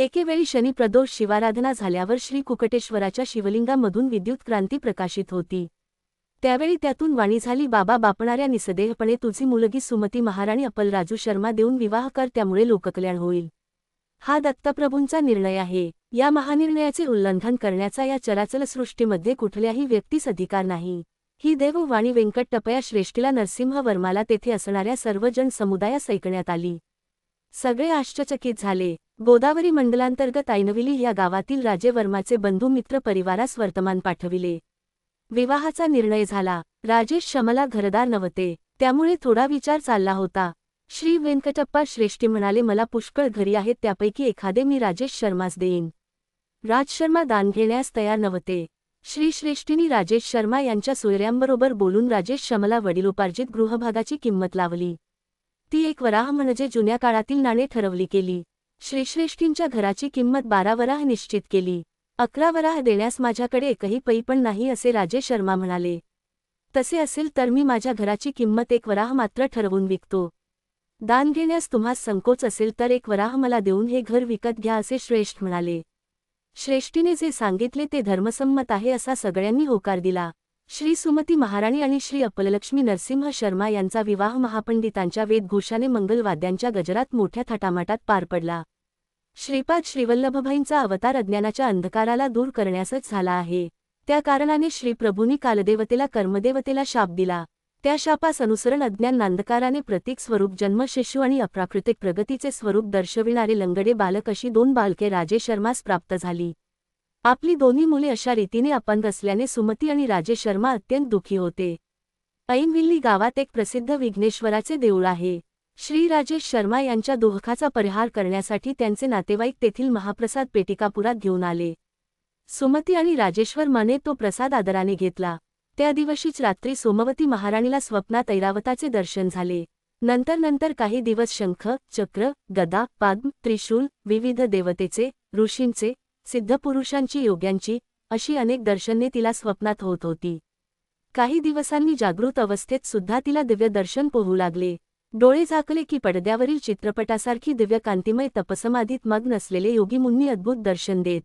एकेवेळी शनी प्रदोष शिवाराधना झाल्यावर श्री कुकटेश्वराच्या शिवलिंगामधून विद्युत क्रांती प्रकाशित होती. त्यावेळी त्यातून वाणी झाली बाबा बापणाऱ्या निसदेहपणे तुझी मुलगी सुमती महाराणी अपल राजू शर्मा देऊन विवाह कर त्यामुळे लोककल्याण होईल. हा दत्तप्रभूंचा निर्णय आहे. या महानिर्णयाचे उल्लंघन करण्याचा या चराचल सृष्टीमध्ये कुठल्याही व्यक्तीस अधिकार नाही. ही देववाणी व्यंकट टपया श्रेष्ठीला नरसिंह वर्माला तेथे असणाऱ्या सर्वजण समुदायास ऐकण्यात आली. सगळे आश्चर्यचकित झाले. गोदावरी मंडलांतर्गत ऐनविली या गावातील राजेवर्माचे बंधू मित्र परिवारास वर्तमान पाठविले. विवाहाचा निर्णय झाला. राजेश शमला घरदार नव्हते. त्यामुळे थोडा विचार चालला होता. श्री व्यंकटप्पा श्रेष्ठी म्हणाले मला पुष्कळ घरी आहेत त्यापैकी एखादे मी राजेश शर्मास देईन. राज शर्मा दान घेण्यास तयार नव्हते. श्री श्रेष्ठींनी राजेश शर्मा यांच्या सोयऱ्यांबरोबर बोलून राजेश शमला वडिलोपार्जित गृहभागाची किंमत लावली. ती एक वराह म्हणजे जुन्या काळातील नाणे ठरवली केली श्रीश्रेष्ठींच्या घराची किंमत बारा वराह निश्चित केली. अकरा वराह देण्यास माझ्याकडे एकही पै पण नाही असे राजे शर्मा म्हणाले. तसे असेल तर मी माझ्या घराची किंमत एक वराह मात्र ठरवून विकतो. दान घेण्यास तुम्हास संकोच असेल तर एक वराह मला देऊन हे घर विकत घ्या असे श्रेष्ठ म्हणाले. श्रेष्ठीने जे सांगितले ते धर्मसंमत आहे असा सगळ्यांनी होकार दिला. श्री सुमती महाराणी आणि श्री अपललक्ष्मी नरसिंह शर्मा यांचा विवाह महापंडितांच्या वेदघोषाने मंगलवाद्यांच्या गजरात मोठ्या थटामाटात पार पडला. श्रीपाद श्रीवल्लभभाईंचा अवतार अज्ञानाच्या अंधकाराला दूर करण्यासच झाला आहे. त्या कारणाने श्रीप्रभूंनी कालदेवतेला कर्मदेवतेला शाप दिला. त्या शापास अनुसरण अज्ञान नांदकाराने प्रतीक स्वरूप जन्मशिशू आणि अप्राकृतिक प्रगतीचे स्वरूप दर्शविणारे लंगडे बालक अशी दोन बालके राजे शर्मास प्राप्त झाली. आपली दोन्ही मुले अशा रीतीने अपंग असल्याने सुमती आणि राजे शर्मा अत्यंत दुःखी होते. ऐनविल्ली गावात एक प्रसिद्ध विघ्नेश्वराचे देऊळ आहे. श्री राजेश शर्मा यांच्या दुःखाचा परिहार करण्यासाठी त्यांचे नातेवाईक तेथील महाप्रसाद पेटिकापुरात घेऊन आले. सुमती आणि राजेश्वर माने तो प्रसाद आदराने घेतला. त्या दिवशीच रात्री सोमवती महाराणीला स्वप्नात ऐरावताचे दर्शन झाले. नंतर नंतर काही दिवस शंख चक्र गदा पाद्म त्रिशूल विविध देवतेचे ऋषींचे सिद्धपुरुषांची योग्यांची अशी अनेक दर्शने तिला स्वप्नात होत होती. काही दिवसांनी जागृत अवस्थेत सुद्धा तिला दिव्य दर्शन पोहू लागले. डोळे झाकले की पडद्यावरील चित्रपटासारखी दिव्य कांतिमय तपसमाधीत मग्न असलेले योगी मुन्नी अद्भुत दर्शन देत.